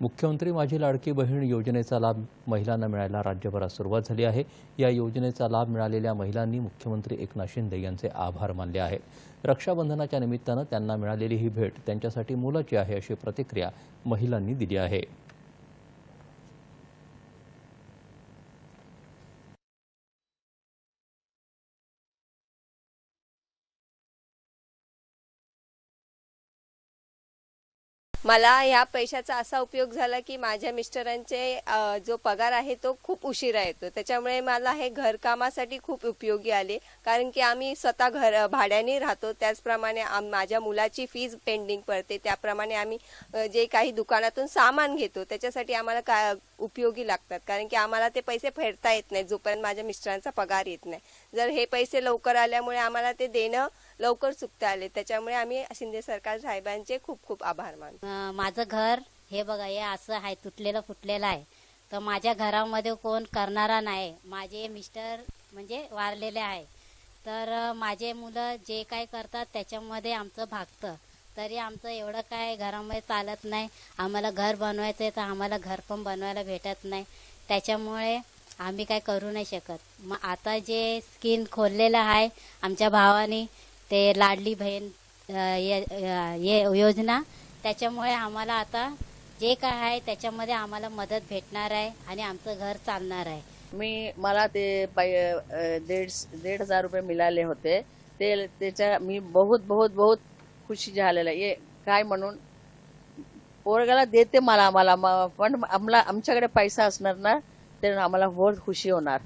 मुख्यमंत्री माझी लाडकी बहीण योजनेचा लाभ महिलांना मिळायला राज्यभरात सुरुवात झाली आहे. या योजनेचा लाभ मिळालेल्या महिलांनी मुख्यमंत्री एकनाथ शिंदे यांचे आभार मानले आहेत. रक्षाबंधनाच्या निमित्तानं त्यांना मिळालेली ही भेट त्यांच्यासाठी मोलाची आहे अशी प्रतिक्रिया महिलांनी दिली आहे. मला ह्या पैशाचा असा उपयोग झाला की माझ्या मिस्टरांचे जो पगार आहे तो खूप उशिरा येतो. त्याच्यामुळे मला हे घरकामासाठी खूप उपयोगी आले. कारण की आम्ही स्वतः घर भाड्याने राहतो. त्याचप्रमाणे माझ्या मुलाची फीज पेंडिंग पडते. त्याप्रमाणे आम्ही जे काही दुकानातून सामान घेतो त्याच्यासाठी आम्हाला का उपयोगी लागतात. कारण की आम्हाला ते पैसे फेडता येत नाही जोपर्यंत माझ्या मिस्टरांचा पगार येत नाही. जर हे पैसे लवकर आल्यामुळे आम्हाला ते देणं लवकर चुकता आले त्याच्यामुळे आम्ही शिंदे सरकार साहेबांचे खूप खूप आभार मानतो. माझं घर हे बघा हे असं आहे तुटलेलं फुटलेलं आहे. तर माझ्या घरामध्ये कोण करणारा नाही. माझे मिस्टर म्हणजे वारलेले आहे. तर माझे मुलं जे काय करतात त्याच्यामध्ये आमचं भागतं. तरी आमचं एवढं काय घरामध्ये चालत नाही. आम्हाला घर बनवायचं आहे तर आम्हाला घर पण बनवायला भेटत नाही. त्याच्यामुळे आम्ही काय करू नाही शकत. मग आता जे स्कीम खोललेलं आहे आमच्या भावाने ते लाडली बहीण ये ये योजना त्याच्यामुळे आम्हाला आता जे काय आहे त्याच्यामध्ये आम्हाला मदत भेटणार आहे आणि आमचं घर चालणार आहे. मी मला ते पै दीड दीड हजार रुपये मिळाले होते. ते त्याच्या मी बहुत बहुत बहुत खुशी झालेलं आहे. ये काय म्हणून पोरगाला देते मला आम्हाला म- पण आम्हाला आमच्याकडे पैसा असणार ना तर आम्हाला बहुत खुशी होणार